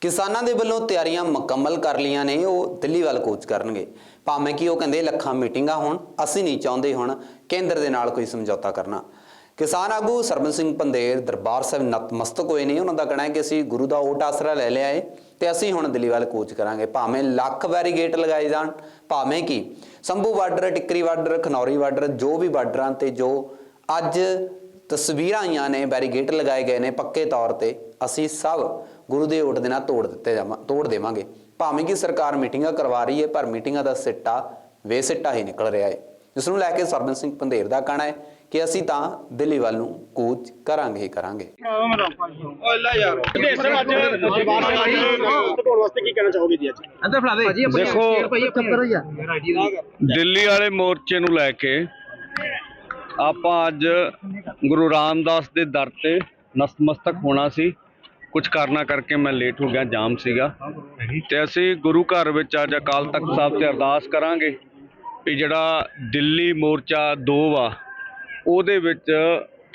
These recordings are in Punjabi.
ਕਿਸਾਨਾਂ ਦੇ ਵੱਲੋਂ ਤਿਆਰੀਆਂ ਮੁਕੰਮਲ ਕਰ ਲੀਆਂ ਨੇ, ਉਹ ਦਿੱਲੀ ਵੱਲ ਕੂਚ ਕਰਨਗੇ। ਭਾਵੇਂ ਕਿ ਉਹ ਕਹਿੰਦੇ ਲੱਖਾਂ ਮੀਟਿੰਗਾਂ ਹੋਣ, ਅਸੀਂ ਨਹੀਂ ਚਾਹੁੰਦੇ ਹੁਣ ਕੇਂਦਰ ਦੇ ਨਾਲ ਕੋਈ ਸਮਝੌਤਾ ਕਰਨਾ। ਕਿਸਾਨ ਆਗੂ ਸਰਬਨ ਸਿੰਘ ਪੰਦੇਰ ਦਰਬਾਰ ਸਾਹਿਬ ਨਤਮਸਤਕ ਹੋਏ ਨੇ। ਉਹਨਾਂ ਦਾ ਕਹਿਣਾ ਹੈ ਕਿ ਅਸੀਂ ਗੁਰੂ ਦਾ ਓਟ ਆਸਰਾ ਲੈ ਲਿਆ ਏ ਤੇ ਅਸੀਂ ਹੁਣ ਦਿੱਲੀ ਵੱਲ ਕੂਚ ਕਰਾਂਗੇ। ਭਾਵੇਂ ਲੱਖ ਬੈਰੀਗੇਟ ਲਗਾਏ ਜਾਣ, ਭਾਵੇਂ ਕਿ Shambhu border, Tikri border, Khanauri border, ਜੋ ਵੀ ਬਾਰਡਰਾਂ ਤੇ ਜੋ ਅੱਜ ਤਸਵੀਰਾਂ ਆਈਆਂ ਨੇ, ਬੈਰੀਗੇਟ ਲਗਾਏ ਗਏ ਨੇ ਪੱਕੇ ਤੌਰ ਤੇ। ਅਸੀਂ ਸਭ ਗੁਰੂ ਦੇ ਓਟ ਦੇ ਨਾਲ ਤੋੜ ਦਿੱਤੇ ਜਾਵਾਂ, ਤੋੜ ਦੇਵਾਂਗੇ। ਭਾਵੇਂ ਕਿ ਸਰਕਾਰ ਮੀਟਿੰਗਾਂ ਕਰਵਾ ਰਹੀ ਹੈ, ਪਰ ਮੀਟਿੰਗਾਂ ਦਾ ਸਿੱਟਾ ਵੇਸਿੱਟਾ ਹੀ ਨਿਕਲ ਰਿਹਾ ਹੈ। ਜਿਸ ਨੂੰ ਲੈ ਕੇ ਸਰਬਨ ਸਿੰਘ ਪੰਧੇਰ ਦਾ ਕਹਿਣਾ ਹੈ ਕਿ ਅਸੀਂ ਤਾਂ ਦਿੱਲੀ ਵੱਲ ਨੂੰ ਕੂਚ ਕਰਾਂਗੇ ਹੀ ਕਰਾਂਗੇ। ਦੇਖੋ, ਦਿੱਲੀ ਵਾਲੇ ਮੋਰਚੇ ਨੂੰ ਲੈ ਕੇ ਆਪਾਂ ਅੱਜ ਗੁਰੂ ਰਾਮਦਾਸ ਦੇ ਦਰ ਤੇ ਨਤਮਸਤਕ ਹੋਣਾ ਸੀ। ਕੁਝ ਕਾਰਨਾ ਕਰਕੇ ਮੈਂ ਲੇਟ ਹੋ ਗਿਆ ਜਾਮ ਸੀਗਾ। ਤੇ ਅਸੀਂ ਗੁਰੂ ਘਰ ਵਿੱਚ ਅੱਜ ਅਕਾਲ ਤਖਤ ਸਾਹਿਬ ਤੇ ਅਰਦਾਸ ਕਰਾਂਗੇ ਵੀ ਜਿਹੜਾ ਦਿੱਲੀ ਮੋਰਚਾ 2 ਵਾ ਉਹਦੇ ਵਿੱਚ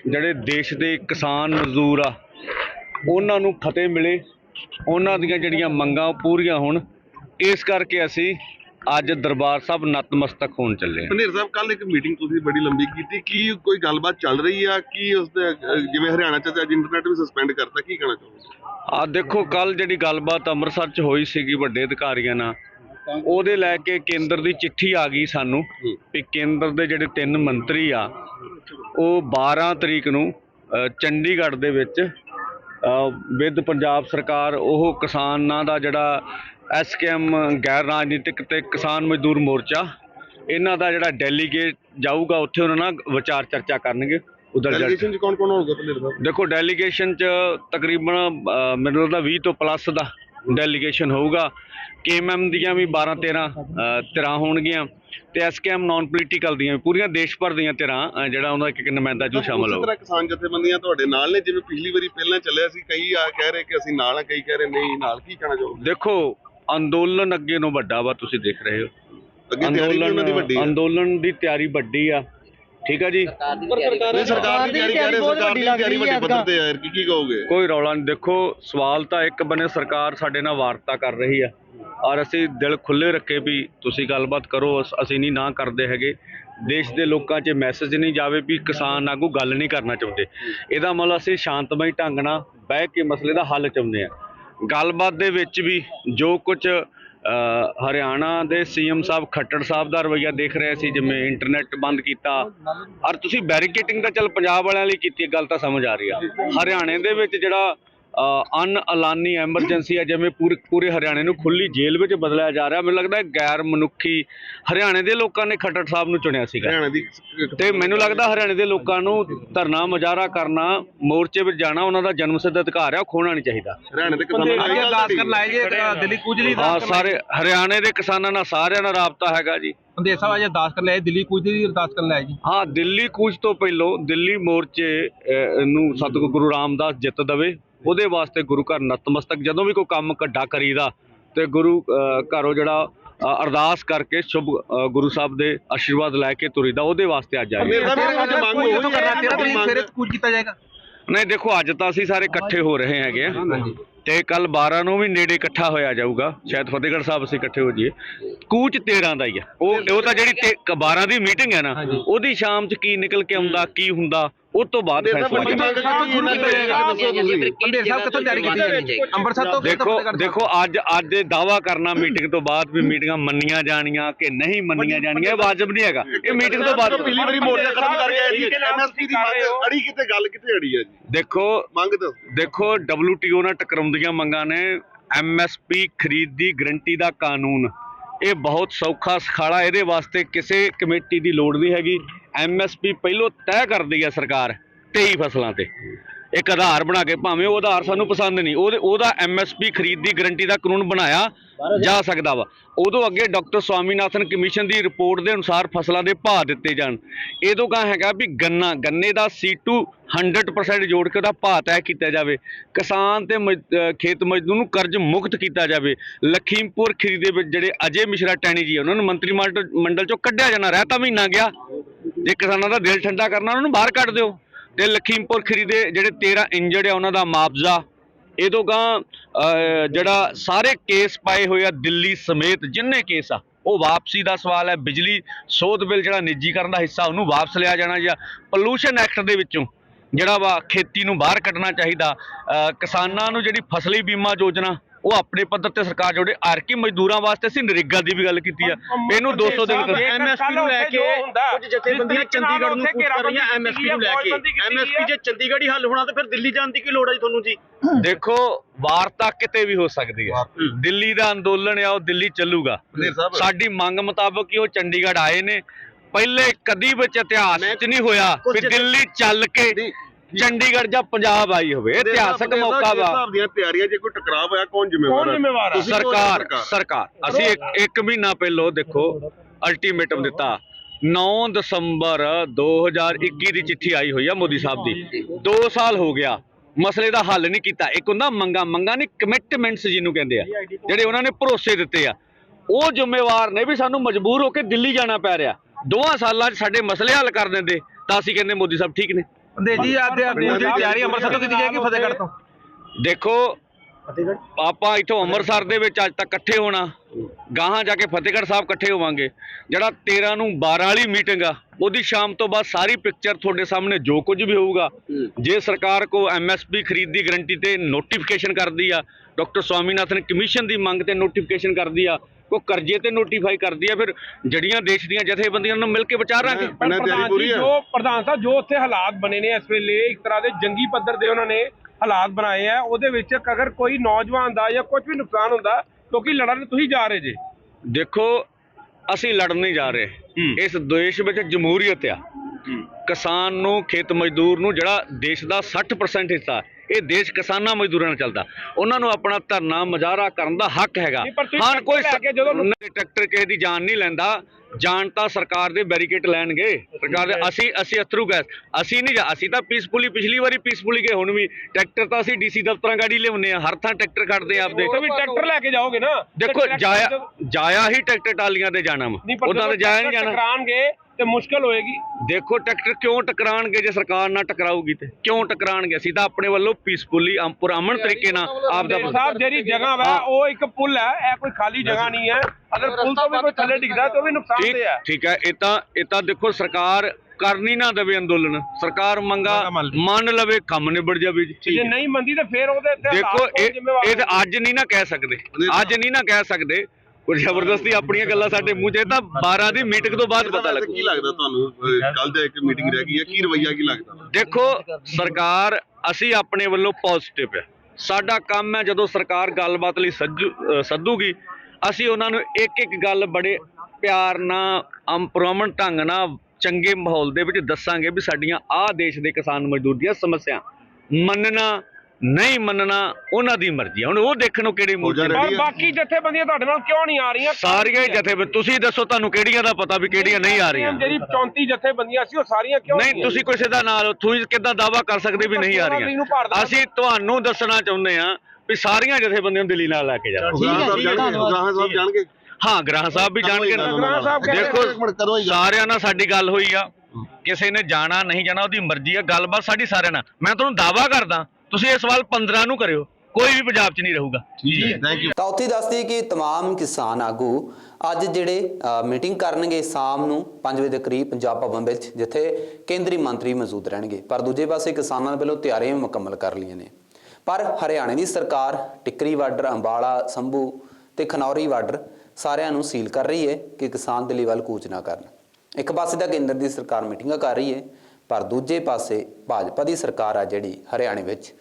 ਜਿਹੜੇ ਦੇਸ਼ ਦੇ ਕਿਸਾਨ ਮਜ਼ਦੂਰ ਆ ਉਹਨਾਂ ਨੂੰ ਫਤਿਹ ਮਿਲੇ ਉਹਨਾਂ ਦੀਆਂ ਜਿਹੜੀਆਂ ਮੰਗਾਂ ਪੂਰੀਆਂ ਹੋਣ। ਇਸ ਕਰਕੇ ਅਸੀਂ ਅੱਜ ਦਰਬਾਰ ਸਾਹਿਬ ਨਤਮਸਤਕ ਹੋਣ ਚੱਲੇ ਹਾਂ ਪੰਨੇਰ ਸਾਹਿਬ ਕੱਲ ਇੱਕ ਮੀਟਿੰਗ ਤੁਸੀਂ ਬੜੀ ਲੰਬੀ ਕੀਤੀ। ਕੀ ਕੋਈ ਗੱਲਬਾਤ ਚੱਲ ਰਹੀ ਆ? ਕੀ ਉਸ ਦੇ ਜਿਵੇਂ ਹਰਿਆਣਾ ਚ ਤਾਂ ਅੱਜ ਇੰਟਰਨੈਟ ਵੀ ਸਸਪੈਂਡ ਕਰਤਾ ਕੀ ਕਹਿਣਾ ਚਾਹੋਗੇ? ਆ ਦੇਖੋ ਕੱਲ ਜਿਹੜੀ ਗੱਲਬਾਤ ਅੰਮ੍ਰਿਤਸਰ 'ਚ ਹੋਈ ਸੀਗੀ ਵੱਡੇ ਅਧਿਕਾਰੀਆਂ ਨਾਲ ਉਹਦੇ ਲੈ ਕੇ ਕੇਂਦਰ ਦੀ ਚਿੱਠੀ ਆ ਗਈ ਸਾਨੂੰ ਵੀ ਕੇਂਦਰ ਦੇ ਜਿਹੜੇ ਤਿੰਨ ਮੰਤਰੀ ਆ ਉਹ 12 ਤਰੀਕ ਨੂੰ ਅ, ਚੰਡੀਗੜ੍ਹ ਦੇ ਵਿੱਚ ਵਿਦ ਪੰਜਾਬ ਸਰਕਾਰ ਉਹ ਕਿਸਾਨਾਂ ਦਾ ਜਿਹੜਾ ਐਸਕੇਐਮ ਗੈਰ ਰਾਜਨੀਤਿਕ ਤੇ ਕਿਸਾਨ ਮਜ਼ਦੂਰ ਮੋਰਚਾ ਇਹਨਾਂ ਦਾ ਜਿਹੜਾ ਡੈਲੀਗੇਟ ਜਾਊਗਾ ਉੱਥੇ ਉਹਨਾਂ ਨਾਲ ਵਿਚਾਰ ਚਰਚਾ ਕਰਨਗੇ ਉਧਰ ਡੈਲੀਗੇਸ਼ਨ ਚ ਕੌਣ ਕੌਣ ਹੋਊਗਾ ਪੰਨੇਰ ਸਾਹਿਬ ਦੇਖੋ ਡੈਲੀਗੇਸ਼ਨ ਚ ਤਕਰੀਬਨ ਮੈਨੂੰ ਲੱਗਦਾ 20 ਤੋਂ ਪਲੱਸ ਦਾ ਡੈਲੀਗੇਸ਼ਨ ਹੋਊਗਾ। ਕੇਐਮਐਮ ਦੀਆਂ ਵੀ 12 13 ਅਹ, ਧਿਰਾਂ ਹੋਣਗੀਆਂ ਤੇ ਐਸਕੇਐਮ ਨਾਨ ਪੋਲੀਟੀਕਲ ਦੀਆਂ ਵੀ ਪੂਰੀਆਂ ਦੇਸ਼ ਭਰ ਦੀਆਂ ਅਹ, ਜਿਹੜਾ ਉਹਨਾਂ ਦਾ ਇੱਕ ਨੁਮਾਇੰਦਾ ਜੋ ਸ਼ਾਮਲ ਹੋਊਗਾ। ਤਰ੍ਹਾਂ ਕਿਸਾਨ ਜਥੇਬੰਦੀਆਂ ਤੁਹਾਡੇ ਨਾਲ ਨੇ ਜਿਵੇਂ ਪਿਛਲੀ ਵਾਰੀ ਪਹਿਲਾਂ ਚੱਲਿਆ ਸੀ ਕਈ ਆ ਕਹਿ ਰਹੇ ਕਿ ਅਸੀਂ ਨਾਲ ਆ ਕਈ ਕਹਿ ਰਹੇ ਨਹੀਂ ਨਾਲ ਕੀ ਕਹਿਣਾ ਚਾਹੋਗੇ? ਦੇਖੋ ਅੰਦੋਲਨ ਅੱਗੇ ਨੂੰ ਵੱਡਾ ਵਾ ਤੁਸੀਂ ਦੇਖ ਰਹੇ ਹੋ। ਅੱਗੇ ਤਿਆਰੀ ਵੀ ਉਹਨਾਂ ਦੀ ਵੱਡੀ ਆ? ਅੰਦੋਲਨ ਦੀ ਤਿਆਰੀ ਵੱਡੀ ਆ। ਠੀਕ ਆ ਜੀ? ਨਹੀਂ ਸਰਕਾਰ ਦੀ ਤਿਆਰੀ ਕਹਿ ਰਹੇ ਸਰਕਾਰ ਦੀ ਤਿਆਰੀ ਵੱਡੀ ਪੱਧਰ ਤੇ ਯਾਰ ਕੀ ਕੀ ਕਹੋਗੇ? ਕੋਈ ਰੌਲਾ ਨਹੀਂ ਦੇਖੋ ਸਵਾਲ ਤਾਂ ਇੱਕ ਬੰਨੇ ਸਰਕਾਰ ਸਾਡੇ ਨਾਲ ਵਾਰਤਾ ਕਰ ਰਹੀ ਆ। ਔਰ ਅਸੀਂ ਦਿਲ ਖੁੱਲੇ ਰੱਖੇ ਵੀ ਤੁਸੀਂ ਗੱਲਬਾਤ ਕਰੋ ਅਸ- ਅਸੀਂ ਨਹੀਂ ਨਾ ਕਰਦੇ ਹੈਗੇ। ਦੇਸ਼ ਦੇ ਲੋਕਾਂ 'ਚ ਮੈਸੇਜ ਨਹੀਂ ਜਾਵੇ ਵੀ ਕਿਸਾਨ ਆਗੂ ਗੱਲ ਨਹੀਂ ਕਰਨਾ ਚਾਹੁੰਦੇ। ਇਹਦਾ ਮਤਲਬ ਅਸੀਂ ਸ਼ਾਂਤਮਈ ਢੰਗ ਨਾਲ ਬਹਿ ਕੇ ਮਸਲੇ ਦਾ ਹੱਲ ਚਾਹੁੰਦੇ ਆ। ਗੱਲਬਾਤ ਦੇ ਵਿੱਚ ਵੀ ਜੋ ਕੁਝ ਹਰਿਆਣਾ ਦੇ ਸੀਐਮ ਸਾਹਿਬ ਖੱਟੜ ਸਾਹਿਬ ਦਾ ਰਵੱਈਆ ਦੇਖ ਰਹੇ ਸੀ, ਜਿਵੇਂ ਇੰਟਰਨੈਟ ਬੰਦ ਕੀਤਾ। ਔਰ ਤੁਸੀਂ ਬੈਰੀਕੇਟਿੰਗ ਤਾਂ ਚੱਲ ਪੰਜਾਬ ਵਾਲਿਆਂ ਲਈ ਕੀਤੀ ਗੱਲ ਤਾਂ ਸਮਝ ਆ ਰਹੀ ਆ। ਹਰਿਆਣੇ ਦੇ ਵਿੱਚ ਜਿਹੜਾ ਅਨ ਐਲਾਨੀ ਐਮਰਜੈਂਸੀ ਆ ਜਿਵੇਂ ਪੂਰੇ ਪੂਰੇ ਹਰਿਆਣੇ ਨੂੰ ਖੁੱਲੀ ਜੇਲ੍ਹ ਵਿੱਚ ਬਦਲਿਆ ਜਾ ਰਿਹਾ। ਮੈਨੂੰ ਲੱਗਦਾ ਹੈ ਗੈਰ ਮਨੁੱਖੀ ਹਰਿਆਣੇ ਦੇ ਲੋਕਾਂ ਨੇ ਖੱਟੜ ਸਾਹਿਬ ਨੂੰ ਚੁਣਿਆ ਸੀਗਾ। ਹਰਿਆਣਾ ਦੀ ਤੇ ਮੈਨੂੰ ਲੱਗਦਾ ਹਰਿਆਣੇ ਦੇ ਲੋਕਾਂ ਨੂੰ ਧਰਨਾ ਮੁਜ਼ਾਹਰਾ ਕਰਨਾ ਮੋਰਚੇ ਵਿੱਚ ਜਾਣਾ ਉਹਨਾਂ ਦਾ ਜਨਮ ਸਿੱਧ ਅਧਿਕਾਰ ਹੈ ਉਹ ਖੋਣਾ ਨਹੀਂ ਚਾਹੀਦਾ। ਹਰਿਆਣੇ ਦੇ ਕਿਸਾਨਾਂ ਅਰਦਾਸ ਕਰਨ ਜੇ ਦਿੱਲੀ ਹਾਂ ਸਾਰੇ ਹਰਿਆਣੇ ਦੇ ਕਿਸਾਨਾਂ ਨਾਲ ਸਾਰਿਆਂ ਨਾਲ ਰਾਬਤਾ ਹੈਗਾ ਜੀ। ਬੰਦੇ ਸਾਹਿਬ ਅੱਜ ਅਰਦਾਸ ਕਰਨ ਲਾਏ ਦਿੱਲੀ ਕੂਚ ਦੀ ਅਰਦਾਸ ਕਰਨ ਲਾਏ ਜੀ। ਹਾਂ ਦਿੱਲੀ ਕੂਚ ਤੋਂ ਪਹਿਲੋਂ ਦਿੱਲੀ ਮੋਰਚੇ ਨੂੰ ਸਤਿਗੁਰੂ ਗੁਰੂ ਰਾਮਦਾਸ ਜਿੱਤ ਦਵੇ। ਉਹਦੇ ਵਾਸਤੇ ਗੁਰੂ ਘਰ ਨਤਮਸਤਕ ਜਦੋਂ ਵੀ ਕੋਈ ਕੰਮ ਕੱਡਾ ਕਰੀਦਾ ਤੇ ਗੁਰੂ ਅਹ, ਘਰੋਂ ਜਿਹੜਾ ਅਰਦਾਸ ਕਰਕੇ ਸ਼ੁਭ ਗੁਰੂ ਸਾਹਿਬ ਦੇ ਆਸ਼ੀਰਵਾਦ ਲੈ ਕੇ ਤੁਰੀਦਾ ਉਹਦੇ ਵਾਸਤੇ ਅੱਜ ਆਏ ਪੰਨੇਰ ਸਾਹਿਬ ਅੱਜ ਮੰਗ ਹੋਈ ਕਦੋਂ ਕਰਨਾ 13 ਤਰੀਕ ਮੰਗ- ਸਵੇਰੇ ਕੂਚ ਕੀਤਾ ਜਾਏਗਾ। ਨਹੀਂ ਦੇਖੋ ਅੱਜ ਤਾਂ ਅਸੀਂ ਸਾਰੇ ਇਕੱਠੇ ਹੋ ਰਹੇ ਹੈਗੇ ਆ ਤੇ ਕੱਲ 12 ਨੂੰ ਵੀ ਨੇੜੇ ਇਕੱਠਾ ਹੋਇਆ ਜਾਊਗਾ। ਸ਼ਾਇਦ ਫਤਿਹਗੜ੍ਹ ਸਾਹਿਬ ਅਸੀਂ ਇਕੱਠੇ ਹੋ ਜਾਈਏ। ਕੂਚ 13 ਦਾ ਹੀ ਆ। ਉਹ ਉਹ ਤਾਂ ਜਿਹੜੀ ਤੇ- 12 ਦੀ ਮੀਟਿੰਗ ਹੈ ਨਾ ਉਹਦੀ ਸ਼ਾਮ 'ਚ ਕੀ ਨਿਕਲ ਕੇ ਆਉਂਦਾ ਕੀ ਹੁੰਦਾ ਉਹ ਤੋਂ ਬਾਅਦ ਫੈਸਲਾ ਵੱਡੀ ਕੀਤਾ? ਮੰਗ ਕੀ ਇਹਨਾਂ ਨੇ ਬੰਦੇ ਸਾਹਿਬ ਕਿੱਥੋਂ ਤਿਆਰੀ ਕੀਤੀ? ਜਾਣੀ ਅੰਮ੍ਰਿਤਸਰ ਤੋਂ ਦੇਖੋ ਦੇਖੋ ਅੱਜ ਅੱਜ ਇਹ ਦਾਵਾ ਕਰਨਾ ਮੀਟਿੰਗ ਤੋਂ ਬਾਅਦ ਵੀ ਮੀਟਿੰਗਾਂ ਮੰਨੀਆਂ ਜਾਣੀਆਂ ਕਿ ਨਹੀਂ ਮੰਨੀਆਂ ਜਾਣੀਆਂ ਇਹ ਵਾਜਬ ਨਹੀਂ ਹੈਗਾ। ਇਹ ਮੀਟਿੰਗ ਤੋਂ ਬਾਅਦ ਪਿਛਲੀ ਵਾਰੀ ਮੋਰਚਾ ਖਤਮ ਕਰਕੇ ਆਏ ਸੀ ਐਮਐਸਪੀ ਦੀ ਮੰਗ ਅੜੀ ਕਿਤੇ ਗੱਲ ਕਿਤੇ ਅੜੀ ਆ ਜੀ? ਦੇਖੋ ਮੰਗ ਦੱਸ। ਦੇਖੋ WTO ਨਾਲ ਟਕਰਾਉਂਦੀਆਂ ਮੰਗਾਂ ਨੇ। MSP ਖਰੀਦ ਦੀ ਗਰੰਟੀ ਦਾ ਕਾਨੂੰਨ ਇਹ ਬਹੁਤ ਸੌਖਾ ਸਖਾਲਾ ਇਹਦੇ ਵਾਸਤੇ ਕਿਸੇ ਕਮੇਟੀ ਦੀ ਲੋੜ ਨਹੀਂ ਹੈਗੀ। MSP ਪਹਿਲੋਂ ਤੈਅ ਕਰਦੀ ਹੈ ਸਰਕਾਰ 23 ਫਸਲਾਂ ਤੇ। ਇੱਕ ਆਧਾਰ ਬਣਾ ਕੇ ਭਾਵੇਂ ਉਹ ਆਧਾਰ ਸਾਨੂੰ ਪਸੰਦ ਨਹੀਂ ਉਹਦੇ ਉਹਦਾ MSP ਖਰੀਦ ਦੀ ਗਰੰਟੀ ਦਾ ਕਾਨੂੰਨ ਬਣਾਇਆ ਜਾ ਸਕਦਾ ਵਾ। ਉਦੋਂ ਅੱਗੇ ਡਾਕਟਰ ਸਵਾਮੀਨਾਥਨ ਕਮਿਸ਼ਨ ਦੀ ਰਿਪੋਰਟ ਦੇ ਅਨੁਸਾਰ ਫਸਲਾਂ ਦੇ ਭਾਅ ਦਿੱਤੇ ਜਾਣ। ਇਹ ਤੋਂ ਕਹਾਂ ਹੈਗਾ ਵੀ ਗੰਨਾ ਗੰਨੇ ਦਾ C2 100% ਜੋੜ ਕੇ ਉਹਦਾ ਭਾਅ ਤੈਅ ਕੀਤਾ ਜਾਵੇ। ਕਿਸਾਨ ਤੇ ਮਜ਼- ਖੇਤ ਮਜ਼ਦੂਰ ਨੂੰ ਕਰਜ਼ ਮੁਕਤ ਕੀਤਾ ਜਾਵੇ। ਲਖੀਮਪੁਰ ਖੀਰੀ ਦੇ ਵਿੱਚ ਜਿਹੜੇ ਅਜੇ ਮਿਸ਼ਰਾ ਟੈਣੀ ਜੀ ਆ, ਉਹਨਾਂ ਨੂੰ ਮੰਤਰੀ ਮੰਡਲ ਮੰਡਲ ਚੋਂ ਕੱਢਿਆ ਜਾਣਾ ਰਹਿਤਾ ਮਹੀਨਾ ਗਿਆ। ਜੇ ਕਿਸਾਨਾਂ ਦਾ ਦਿਲ ਠੰਡਾ ਕਰਨਾ ਉਹਨਾਂ ਨੂੰ ਬਾਹਰ ਕੱਢ ਦਿਓ। ਤੇ ਲਖੀਮਪੁਰ ਖਰੀ ਦੇ ਜਿਹੜੇ 13 ਇੰਜਰਡ ਆ, ਉਹਨਾਂ ਦਾ ਮੁਆਵਜ਼ਾ। ਇਹਦੋਂ ਗਾਂ ਜਿਹੜਾ ਸਾਰੇ ਕੇਸ ਪਾਏ ਹੋਏ ਆ ਦਿੱਲੀ ਸਮੇਤ, ਜਿੰਨੇ ਕੇਸ ਆ, ਉਹ ਵਾਪਸੀ ਦਾ ਸਵਾਲ ਹੈ। ਬਿਜਲੀ ਸੋਧ ਬਿੱਲ ਜਿਹੜਾ ਨਿੱਜੀਕਰਨ ਦਾ ਹਿੱਸਾ, ਉਹਨੂੰ ਵਾਪਸ ਲਿਆ ਜਾਣਾ ਜਾਂ ਪੋਲੂਸ਼ਨ ਐਕਟ ਦੇ ਵਿੱਚੋਂ ਜਿਹੜਾ ਵਾ ਖੇਤੀ ਨੂੰ ਬਾਹਰ ਕੱਢਣਾ ਚਾਹੀਦਾ। ਕਿਸਾਨਾਂ ਨੂੰ ਜਿਹੜੀ ਫਸਲੀ ਬੀਮਾ ਯੋਜਨਾ ਉਹ ਆਪਣੇ ਪੱਧਰ ਤੇ ਸਰਕਾਰ ਜੋੜੇ ਆਰਕੀ ਮਜ਼ਦੂਰਾਂ ਵਾਸਤੇ ਅਸੀਂ ਨਰੇਗਾ ਦੀ ਵੀ ਗੱਲ ਕੀਤੀ ਆ। ਇਹਨੂੰ 200 ਦਿਨ ਐਮਐਸਪੀ ਨੂੰ ਲੈ ਕੇ ਕੁਝ ਜਥੇਬੰਦੀਆਂ ਚੰਡੀਗੜ੍ਹ ਨੂੰ ਕੂਚ ਕਰ ਰਹੀਆਂ ਐਮਐਸਪੀ ਨੂੰ ਲੈ ਕੇ। ਐਮਐਸਪੀ ਜੇ ਚੰਡੀਗੜ੍ਹ ਹੀ ਹੱਲ ਹੋਣਾ ਤਾਂ ਫਿਰ ਦਿੱਲੀ ਜਾਣ ਦੀ ਕੀ ਲੋੜ ਹੈ ਜੀ ਤੁਹਾਨੂੰ ਜੀ? ਦੇਖੋ ਵਾਰਤਾ ਕਿਤੇ ਵੀ ਹੋ ਸਕਦੀ ਹੈ। ਦਿੱਲੀ ਦਾ ਅੰਦੋਲਨ ਆ ਉਹ ਦਿੱਲੀ ਚੱਲੂਗਾ। ਸਾਡੀ ਮੰਗ ਮੁਤਾਬਕ ਹੀ ਉਹ ਚੰਡੀਗੜ੍ਹ ਆਏ ਨੇ। ਪਹਿਲੇ ਕਦੀ ਵਿੱਚ ਇਤਿਹਾਸ 'ਚ ਨਹੀਂ ਹੋਇਆ ਜਥੇ- ਦਿੱਲੀ ਚੱਲ ਕੇ ਚੰਡੀਗੜ੍ਹ ਜਾਂ ਪੰਜਾਬ ਆਈ ਹੋਵੇ ਇਤਿਹਾਸਕ ਮੌਕਾ ਵਾ। ਹਿਸਾਬ ਦੀਆਂ ਤਿਆਰੀਆਂ ਜੇ ਕੋਈ ਟਕਰਾਅ ਹੋਇਆ ਕੌਣ ਜ਼ਿੰਮੇਵਾਰ ਕੌਣ ਜ਼ਿੰਮੇਵਾਰ ਆ? ਤੁਸੀਂ ਕੌਣ ਸਰਕਾਰ ਸਰਕਾਰ? ਅਸੀਂ ਇੱਕ ਮਹੀਨਾ ਪਹਿਲੋਂ ਦੇਖੋ ਅਲਟੀਮੇਟਮ ਦਿੱਤਾ। 9 ਦਸੰਬਰ 2021 ਦੀ ਚਿੱਠੀ ਆਈ ਹੋਈ ਆ ਮੋਦੀ ਸਾਹਿਬ ਦੀ। 2 ਸਾਲ ਹੋ ਗਿਆ। ਮਸਲੇ ਦਾ ਹੱਲ ਨਹੀਂ ਕੀਤਾ। ਇੱਕ ਹੁੰਦਾ ਮੰਗਾ ਮੰਗਾ ਨਹੀਂ ਕਮਿਟਮੈਂਟਸ ਜਿਹਨੂੰ ਕਹਿੰਦੇ ਆ ਜਿਹੜੇ ਉਹਨਾਂ ਨੇ ਭਰੋਸੇ ਦਿੱਤੇ ਆ। ਉਹ ਜ਼ਿੰਮੇਵਾਰ ਨੇ ਵੀ ਸਾਨੂੰ ਮਜਬੂਰ ਹੋ ਕੇ ਦਿੱਲੀ ਜਾਣਾ ਪੈ ਰਿਹਾ। ਦੋਵਾਂ ਸਾਲਾਂ 'ਚ ਸਾਡੇ ਮਸਲੇ ਹੱਲ ਕਰ ਦਿੰਦੇ ਤਾਂ ਅਸੀਂ ਕਹਿੰਦੇ ਮੋਦੀ ਸਾਹਿਬ ਠੀਕ ਨੇ। ਦੇ ਜੀ ਅੱਜ ਦੇ ਆਪਣੀ ਜਿਹੜੀ ਤਿਆਰੀ ਅੰਮ੍ਰਿਤਸਰ ਤੋਂ ਕੀਤੀ ਜਾਏਗੀ ਫਤਿਹਗੜ੍ਹ ਤੋਂ? ਦੇਖੋ ਆਪਾਂ ਇਥੋਂ ਅੰਮ੍ਰਿਤਸਰ ਦੇ ਵਿੱਚ ਅੱਜ ਤੱਕ ਇਕੱਠੇ ਹੋਣਾ। ਗਾਹਾਂ ਜਾ ਕੇ ਫਤਿਹਗੜ੍ਹ ਸਾਹਿਬ ਇਕੱਠੇ ਹੋਵਾਂਗੇ। ਜਿਹੜਾ 13 ਨੂੰ 12 ਵਾਲੀ ਮੀਟਿੰਗ ਆ ਉਹਦੀ ਸ਼ਾਮ ਤੋਂ ਬਾਅਦ ਸਾਰੀ ਪਿਕਚਰ ਤੁਹਾਡੇ ਸਾਹਮਣੇ ਜੋ ਕੁਝ ਵੀ ਹੋਊਗਾ। ਜੇ ਸਰਕਾਰ ਕੋ ਐਮਐਸਪੀ ਖਰੀਦ ਦੀ ਗਰੰਟੀ ਤੇ ਨੋਟੀਫਿਕੇਸ਼ਨ ਕਰਦੀ ਆ ਡਾਕਟਰ ਸਵਾਮੀਨਾਥਨ ਕਮਿਸ਼ਨ ਦੀ ਮੰਗ ਤੇ ਨੋਟੀਫਿਕੇਸ਼ਨ ਕਰਦੀ ਆ ਕੋ ਕਰਜ਼ੇ ਤੇ ਨੋਟੀਫਾਈ ਕਰਦੀ ਆ ਫਿਰ ਜੜੀਆਂ ਦੇਸ਼ ਦੀਆਂ ਜਥੇਬੰਦੀਆਂ ਨੂੰ ਮਿਲ ਕੇ ਵਿਚਾਰਾਂਗੇ ਪਿੰਡਾਂ ਦੀ ਤਿਆਰੀ ਪੂਰੀ ਆ। ਜੋ ਪ੍ਰਧਾਨ ਸਾਹਿਬ ਜੋ ਉੱਥੇ ਹਾਲਾਤ ਬਣੇ ਨੇ ਇਸ ਵੇਲੇ ਇੱਕ ਤਰ੍ਹਾਂ ਦੇ ਜੰਗੀ ਪੱਧਰ ਦੇ ਉਹਨਾਂ ਨੇ ਹਾਲਾਤ ਬਣਾਏ ਆ ਉਹਦੇ ਵਿੱਚ ਅਗਰ ਕੋਈ ਨੌਜਵਾਨ ਦਾ ਜਾਂ ਕੁਝ ਵੀ ਨੁਕਸਾਨ ਹੁੰਦਾ ਕਿਉਂਕਿ ਲੜਨ ਤੁਸੀਂ ਜਾ ਰਹੇ ਜੇ। ਦੇਖੋ ਅਸੀਂ ਲੜਨ ਨਹੀਂ ਜਾ ਰਹੇ। ਇਸ ਦੇਸ਼ ਵਿੱਚ ਜਮਹੂਰੀਅਤ ਆ। ਕਿਸਾਨ ਨੂੰ ਖੇਤ ਮਜ਼ਦੂਰ ਨੂੰ ਜਿਹੜਾ ਦੇਸ਼ ਦਾ 60% ਹਿੱਸਾ ਇਹ ਦੇਸ਼ ਕਿਸਾਨਾਂ ਮਜ਼ਦੂਰਾਂ ਨਾਲ ਚੱਲਦਾ। ਉਹਨਾਂ ਨੂੰ ਆਪਣਾ ਧਰਨਾ ਮੁਜ਼ਾਹਰਾ ਕਰਨ ਦਾ ਹੱਕ ਹੈਗਾ। ਤੁਸੀਂ ਹਾਂ ਕੋਈ ਟਰੈਕਟਰ ਕਿਸੇ ਦੀ ਜਾਨ ਨਹੀਂ ਲੈਂਦਾ ਜਾਨ ਤਾਂ ਸਰਕਾਰ ਦੇ ਬੈਰੀਕੇਡ ਲੈਣਗੇ। ਸਰਕਾਰ ਦੇ ਅਸੀਂ ਅਸੀਂ ਅਥਰੂ ਗੈਸ। ਅਸੀਂ ਨਹੀਂ ਅਸੀਂ ਤਾਂ ਪੀਸਫੁਲੀ ਪਿਛਲੀ ਵਾਰੀ ਪੀਸਫੁਲੀ ਗਏ ਹੁਣ ਵੀ ਟਰੈਕਟਰ ਤਾਂ ਅਸੀਂ ਡੀਸੀ ਦਫ਼ਤਰਾਂ ਗਾੜੀ ਲਿਆਉਂਦੇ ਆ ਹਰ ਥਾਂ ਟਰੈਕਟਰ ਆ ਆਪਦੇ। ਵੀ ਟਰੈਕਟਰ ਲੈ ਕੇ ਜਾਓਗੇ ਨਾ। ਦੇਖੋ ਜਾਇਆ ਜਾਇਆ ਹੀ ਟਰੈਕਟਰ ਟਾਲੀਆਂ ਤੇ ਜਾਣਾ ਵਾ। ਉਦਾਂ ਤੇ ਜਾਇਆ ਨਹੀਂ ਜਾਣਾ। ਤੇ ਮੁਸ਼ਕਲ ਹੋਏਗੀ। ਦੇਖੋ ਟਰੈਕਟਰ ਕਿਉਂ ਟਕਰਾਣਗੇ ਜੇ ਸਰਕਾਰ ਨਾਲ ਟਕਰਾਊਗੀ ਤੇ? ਕਿਉਂ ਟਕਰਾਣਗੇ? ਅਸੀਂ ਤਾਂ ਆਪਣੇ ਵੱਲੋਂ ਪੀਸਫੁਲੀ ਅੰਪੁਰ ਅਮਨ ਤਰੀਕੇ ਨਾਲ ਆਪ ਦਾ ਸਾਹਿਬ ਜਿਹੜੀ ਜਗ੍ਹਾ ਵਾ ਉਹ ਇੱਕ ਪੁਲ ਹੈ ਇਹ ਕੋਈ ਖਾਲੀ ਜਗ੍ਹਾ ਨਹੀਂ ਹੈ। ਅਗਰ ਪੁਲ ਤੋਂ ਵੀ ਕੋਈ ਥੱਲੇ ਡਿੱਗਦਾ ਤਾਂ ਉਹ ਵੀ ਨੁਕਸਾਨ ਠੀਕ ਤੇ ਹੈ। ਠੀਕ ਹੈ ਇਹ ਤਾਂ ਇਹ ਤਾਂ ਦੇਖੋ ਸਰਕਾਰ ਕਰਨੀ ਨਾ ਦੇਵੇ ਅੰਦੋਲਨ। ਸਰਕਾਰ ਮੰਗਾ ਮੰਨ ਲਵੇ ਕੰਮ ਨਿਬੜ ਜਾਵੇ ਜੀ। ਜੇ ਨਹੀਂ ਮੰਦੀ ਤਾਂ ਫਿਰ ਉਹਦੇ ਤੇ ਦੇਖੋ ਇਹ ਅੱਜ ਨਹੀਂ ਨਾ ਕਹਿ ਸਕਦੇ। ਅੱਜ ਨਹੀਂ ਨਾ ਕਹਿ ਸਕਦੇ ਕੋਈ ਜ਼ਬਰਦਸਤੀ ਆਪਣੀਆਂ ਗੱਲਾਂ ਸਾਡੇ ਮੂੰਹ 'ਚ ਇਹ ਤਾਂ 12 ਦੀ ਮੀਟਿੰਗ ਤੋਂ ਬਾਅਦ ਪਤਾ ਲੱਗੂ। ਕੀ ਲੱਗਦਾ ਤੁਹਾਨੂੰ? ਕੱਲ ਤੇ ਇੱਕ ਮੀਟਿੰਗ ਰਹਿ ਗਈ ਹੈ। ਕੀ ਰਵਈਆ ਕੀ ਲੱਗਦਾ? ਦੇਖੋ ਸਰਕਾਰ ਅਸੀਂ ਆਪਣੇ ਵੱਲੋਂ ਪੋਜ਼ਿਟਿਵ ਹੈ। ਸਾਡਾ ਕੰਮ ਹੈ ਜਦੋਂ ਸਰਕਾਰ ਗੱਲਬਾਤ ਲਈ ਸੱਦੂਗੀ ਅਸੀਂ ਉਹਨਾਂ ਨੂੰ ਇੱਕ ਇੱਕ ਗੱਲ ਬੜੇ ਪਿਆਰ ਨਾਲ ਅੰਪਰਮਨ ਢੰਗ ਨਾਲ ਚੰਗੇ ਮਾਹੌਲ ਦੇ ਵਿੱਚ ਦੱਸਾਂਗੇ ਵੀ ਸਾਡੀਆਂ ਆਹ ਦੇਸ਼ ਦੇ ਕਿਸਾਨ ਮਜ਼ਦੂਰ ਦੀਆਂ ਸਮੱਸਿਆ। ਮੰਨਣਾ ਨਹੀਂ ਮੰਨਣਾ ਉਹਨਾਂ ਦੀ ਮਰਜ਼ੀ ਹੈ ਹੁਣ ਉਹ ਦੇਖਣ ਨੂੰ ਕਿਹੜੀ ਮੂਰਤੀ ਹੈ। ਬਾਕੀ ਜਥੇਬੰਦੀਆਂ ਤੁਹਾਡੇ ਨਾਲ ਕਿਉਂ ਨਹੀਂ ਆ ਰਹੀਆਂ? ਸਾਰੀਆਂ ਹੀ ਜਥੇ ਤੁਸੀਂ ਦੱਸੋ ਤੁਹਾਨੂੰ ਕਿਹੜੀਆਂ ਦਾ ਪਤਾ ਵੀ ਕਿਹੜੀਆਂ ਨਹੀਂ ਆ ਰਹੀਆਂ? ਜਿਹੜੀ 34 ਜਥੇਬੰਦੀਆਂ ਸੀ ਉਹ ਸਾਰੀਆਂ ਕਿਉਂ ਨਹੀਂ ਤੁਸੀਂ ਕਿਸੇ ਦਾ ਨਾਲ ਤੁਸੀਂ ਕਿੱਦਾਂ ਦਾਵਾ ਕਰ ਸਕਦੇ ਵੀ ਨਹੀਂ ਆ ਰਹੀਆਂ? ਅਸੀਂ ਤੁਹਾਨੂੰ ਦੱਸਣਾ ਚਾਹੁੰਦੇ ਆ ਵੀ ਸਾਰੀਆਂ ਜਥੇਬੰਦੀਆਂ ਨੂੰ ਦਿੱਲੀ ਨਾਲ ਲੈ ਕੇ ਜਾਓ। ਉਗਰਾਹਾਂ ਸਾਹਿਬ ਜਾਣਗੇ ਉਗਰਾਹਾਂ ਸਾਹਿਬ ਜਾਣਗੇ। ਹਾਂ ਗ੍ਰਾਹ ਸਾਹਿਬ ਵੀ ਜਾਣਗੇ ਨਾ। ਦੇਖੋ ਇੱਕ ਮਿੰਟ ਕਰੋ ਹੀ ਗੱਲ। ਸਾਰਿਆਂ ਨਾਲ ਸਾਡੀ ਗੱਲ ਹੋਈ ਆ। ਕਿਸੇ ਨੇ ਜਾਣਾ ਨਹੀਂ ਜਾਣਾ ਉਹਦੀ ਮਰਜ਼ੀ ਆ। ਗੱਲਬਾਤ ਸਾਡੀ ਸਾਰਿਆਂ ਨਾਲ। ਮੈਂ ਤੁਹਾਨੂੰ ਦਾਵਾ ਕਰਦਾ ਤੁਸੀਂ ਇਹ ਸਵਾਲ 15 ਨੂੰ ਕਰਿਓ ਕੋਈ ਵੀ ਪੰਜਾਬ 'ਚ ਨਹੀਂ ਰਹੂਗਾ ਥੈਂਕ ਯੂ ਤਾਂ ਉੱਥੇ ਦੱਸਦੀ ਕਿ तमाम ਕਿਸਾਨ ਆਗੂ ਅੱਜ ਜਿਹੜੇ ਅ, ਮੀਟਿੰਗ ਕਰਨਗੇ ਸ਼ਾਮ ਨੂੰ 5 ਵਜੇ ਦੇ ਕਰੀਬ ਪੰਜਾਬ ਭਵਨ ਵਿੱਚ ਜਿੱਥੇ ਕੇਂਦਰੀ ਮੰਤਰੀ ਮੌਜੂਦ ਰਹਿਣਗੇ ਪਰ ਦੂਜੇ ਪਾਸੇ ਕਿਸਾਨਾਂ ਵੱਲੋਂ ਤਿਆਰੀਆਂ ਵੀ ਮੁਕੰਮਲ ਕਰ ਲਈਆਂ ਨੇ ਪਰ ਹਰਿਆਣੇ ਦੀ ਸਰਕਾਰ ਟਿੱਕਰੀ ਬਾਰਡਰ ਅੰਬਾਲਾ ਸੰਭੂ ਤੇ ਖਨੌਰੀ ਬਾਰਡਰ ਸਾਰਿਆਂ ਨੂੰ ਸੀਲ ਕਰ ਰਹੀ ਹੈ ਕਿ ਕਿਸਾਨ ਦਿੱਲੀ ਵੱਲ ਕੂਚ ਨਾ ਕਰਨ ਇੱਕ ਪਾਸੇ ਤਾਂ ਕੇਂਦਰ ਦੀ ਸਰਕਾਰ ਮੀਟਿੰਗਾਂ ਕਰ ਰਹੀ ਹੈ ਪਰ ਦੂਜੇ ਪਾਸੇ ਭਾਜਪਾ ਦੀ ਸਰਕਾਰ ਆ ਜਿਹੜੀ ਹਰਿਆਣੇ ਵਿੱਚ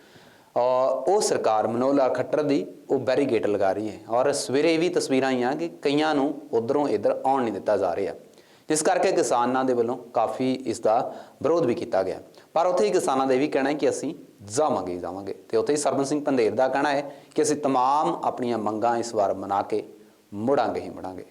ਔਰ ਉਹ ਸਰਕਾਰ ਮਨੋਲਾ ਖੱਟਰ ਦੀ ਉਹ ਬੈਰੀਗੇਟ ਲਗਾ ਰਹੀ ਹੈ ਔਰ ਸਵੇਰੇ ਇਹ ਵੀ ਤਸਵੀਰਾਂ ਆਈਆਂ ਕਿ ਕਈਆਂ ਨੂੰ ਉਧਰੋਂ ਇਧਰ ਆਉਣ ਨਹੀਂ ਦਿੱਤਾ ਜਾ ਰਿਹਾ ਜਿਸ ਕਰਕੇ ਕਿਸਾਨਾਂ ਦੇ ਵੱਲੋਂ ਕਾਫੀ ਇਸ ਦਾ ਵਿਰੋਧ ਵੀ ਕੀਤਾ ਗਿਆ ਪਰ ਉੱਥੇ ਹੀ ਕਿਸਾਨਾਂ ਦਾ ਇਹ ਵੀ ਕਹਿਣਾ ਹੈ ਕਿ ਅਸੀਂ ਜਾਵਾਂਗੇ ਹੀ ਜਾਵਾਂਗੇ ਤੇ ਉੱਥੇ ਹੀ ਸਰਬਨ ਸਿੰਘ ਪੰਧੇਰ ਦਾ ਕਹਿਣਾ ਹੈ ਕਿ ਅਸੀਂ तमाम ਆਪਣੀਆਂ ਮੰਗਾਂ ਇਸ ਵਾਰ ਮਨਾ ਕੇ ਮੁੜਾਂਗੇ ਹੀ ਮੁੜਾਂਗੇ